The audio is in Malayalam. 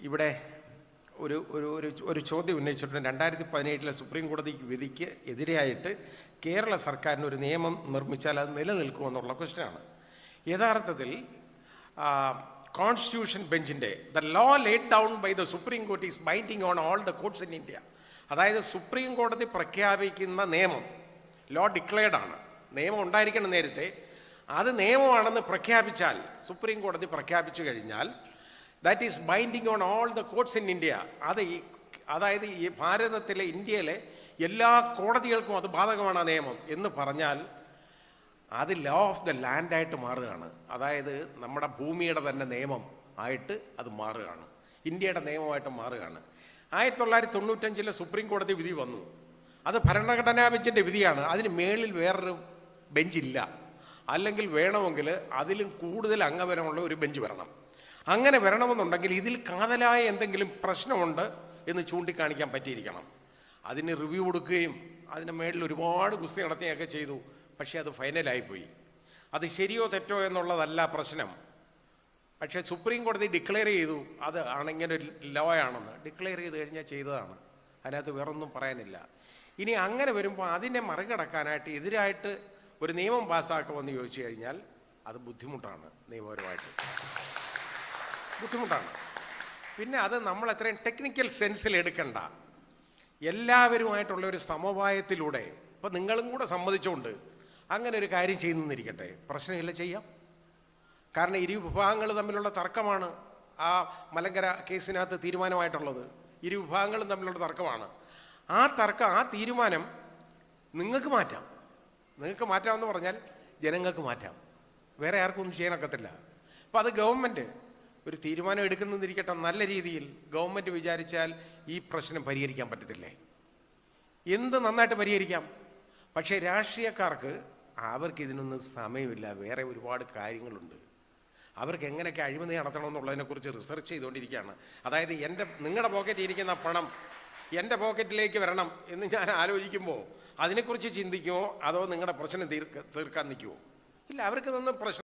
ഇവിടെ ഒരു ഒരു ഒരു ഒരു ചോദ്യം ഉന്നയിച്ചിട്ടുണ്ട്. രണ്ടായിരത്തി പതിനേഴിലെ സുപ്രീം കോടതി വിധിക്ക് എതിരായിട്ട് കേരള സർക്കാരിന് ഒരു നിയമം നിർമ്മിച്ചാൽ അത് നിലനിൽക്കുമെന്നുള്ള ക്വസ്റ്റ്യനാണ് യഥാർത്ഥത്തിൽ കോൺസ്റ്റിറ്റ്യൂഷൻ ബെഞ്ചിന്റെ the law laid down by the supreme court is binding on all the courts in India അതായത് സുപ്രീം കോടതി പ്രഖ്യാപിക്കുന്ന നിയമം ലോ ഡിക്ലെയർഡ് ആണ്. നിയമം ഉണ്ടായിരിക്കണം നേരത്തെ. അത് നിയമമാണെന്ന് പ്രഖ്യാപിച്ചാൽ സുപ്രീം കോടതി പ്രഖ്യാപിച്ചു കഴിഞ്ഞാൽ that is binding on all the courts in India അത് ഈ അതായത് ഈ ഭാരതത്തിലെ ഇന്ത്യയിലെ എല്ലാ കോടതികൾക്കും അത് ബാധകമാണ് ആ നിയമം. എന്ന് പറഞ്ഞാൽ അത് ലോ ഓഫ് ദ ലാൻഡായിട്ട് മാറുകയാണ്. അതായത് നമ്മുടെ ഭൂമിയുടെ തന്നെ നിയമം ആയിട്ട് അത് മാറുകയാണ്. ഇന്ത്യയുടെ നിയമമായിട്ട് മാറുകയാണ്. ആയിരത്തി തൊള്ളായിരത്തി തൊണ്ണൂറ്റഞ്ചിലെ സുപ്രീം കോടതി വിധി വന്നു. അത് ഭരണഘടനാ ബെഞ്ചിന്റെ വിധിയാണ്. അതിന് മേളിൽ വേറൊരു ബെഞ്ചില്ല. അല്ലെങ്കിൽ വേണമെങ്കിൽ അതിലും കൂടുതൽ അംഗബലമുള്ള ഒരു ബെഞ്ച് വരണം. അങ്ങനെ വരണമെന്നുണ്ടെങ്കിൽ ഇതിൽ കാതലായ എന്തെങ്കിലും പ്രശ്നമുണ്ട് എന്ന് ചൂണ്ടിക്കാണിക്കാൻ പറ്റിയിരിക്കണം. അതിന് റിവ്യൂ കൊടുക്കുകയും അതിന് മേളിൽ ഒരുപാട് ഗുസ്തി നടത്തുകയൊക്കെ ചെയ്തു. പക്ഷേ അത് ഫൈനലായിപ്പോയി. അത് ശരിയോ തെറ്റോ എന്നുള്ളതല്ല പ്രശ്നം. പക്ഷേ സുപ്രീം കോടതി ഡിക്ലെയർ ചെയ്തു. അത് ആണിങ്ങനെ ഒരു ലോ ആണെന്ന്. ഡിക്ലെയർ ചെയ്ത് കഴിഞ്ഞാൽ ചെയ്തതാണ്. അതിനകത്ത് വേറൊന്നും പറയാനില്ല. ഇനി അങ്ങനെ വരുമ്പോൾ അതിനെ മറികടക്കാനായിട്ട് എതിരായിട്ട് ഒരു നിയമം പാസ്സാക്കുമെന്ന് ചോദിച്ചു കഴിഞ്ഞാൽ അത് ബുദ്ധിമുട്ടാണ് നിയമപരമായിട്ട്. ബുദ്ധിമുട്ടാണ്. പിന്നെ അത് നമ്മൾ അത്രയും ടെക്നിക്കൽ സെൻസിൽ എടുക്കണ്ട. എല്ലാവരുമായിട്ടുള്ള ഒരു സമവായത്തിലൂടെ ഇപ്പം നിങ്ങളും കൂടെ സമ്മതിച്ചുകൊണ്ട് അങ്ങനെ ഒരു കാര്യം ചെയ്യുന്നിരിക്കട്ടെ പ്രശ്നമില്ല ചെയ്യാം. കാരണം ഇരു വിഭാഗങ്ങൾ തമ്മിലുള്ള തർക്കമാണ് ആ മലങ്കര കേസിനകത്ത് തീരുമാനമായിട്ടുള്ളത്. ഇരു വിഭാഗങ്ങളും തമ്മിലുള്ള തർക്കമാണ്. ആ തർക്കം ആ തീരുമാനം നിങ്ങൾക്ക് മാറ്റാം. നിങ്ങൾക്ക് മാറ്റാമെന്ന് പറഞ്ഞാൽ ജനങ്ങൾക്ക് മാറ്റാം. വേറെ ആർക്കും ഒന്നും ചെയ്യാനൊക്കത്തില്ല. അപ്പോൾ അത് ഗവൺമെന്റ് ഒരു തീരുമാനം എടുക്കുന്നതിരിക്കട്ടെ നല്ല രീതിയിൽ ഗവൺമെന്റ് വിചാരിച്ചാൽ ഈ പ്രശ്നം പരിഹരിക്കാൻ പറ്റത്തില്ലേ? എന്ത് നന്നായിട്ട് പരിഹരിക്കാം? പക്ഷേ രാഷ്ട്രീയക്കാർക്ക് അവർക്ക് ഇതിനൊന്നും സമയമില്ല. വേറെ ഒരുപാട് കാര്യങ്ങളുണ്ട്. അവർക്ക് എങ്ങനെയൊക്കെ അഴിമതി നടത്തണം എന്നുള്ളതിനെക്കുറിച്ച് റിസർച്ച് ചെയ്തുകൊണ്ടിരിക്കുകയാണ്. അതായത് എന്റെ നിങ്ങളുടെ പോക്കറ്റിൽ ഇരിക്കുന്ന പണം എന്റെ പോക്കറ്റിലേക്ക് വരണം എന്ന് ഞാൻ ആലോചിക്കുമ്പോൾ അതിനെക്കുറിച്ച് ചിന്തിക്കുമോ അതോ നിങ്ങളുടെ പ്രശ്നം തീർക്ക തീർക്കാൻ നിൽക്കുമോ ഇല്ല അവർക്ക് അവർക്കിതൊന്നും പ്രശ്നം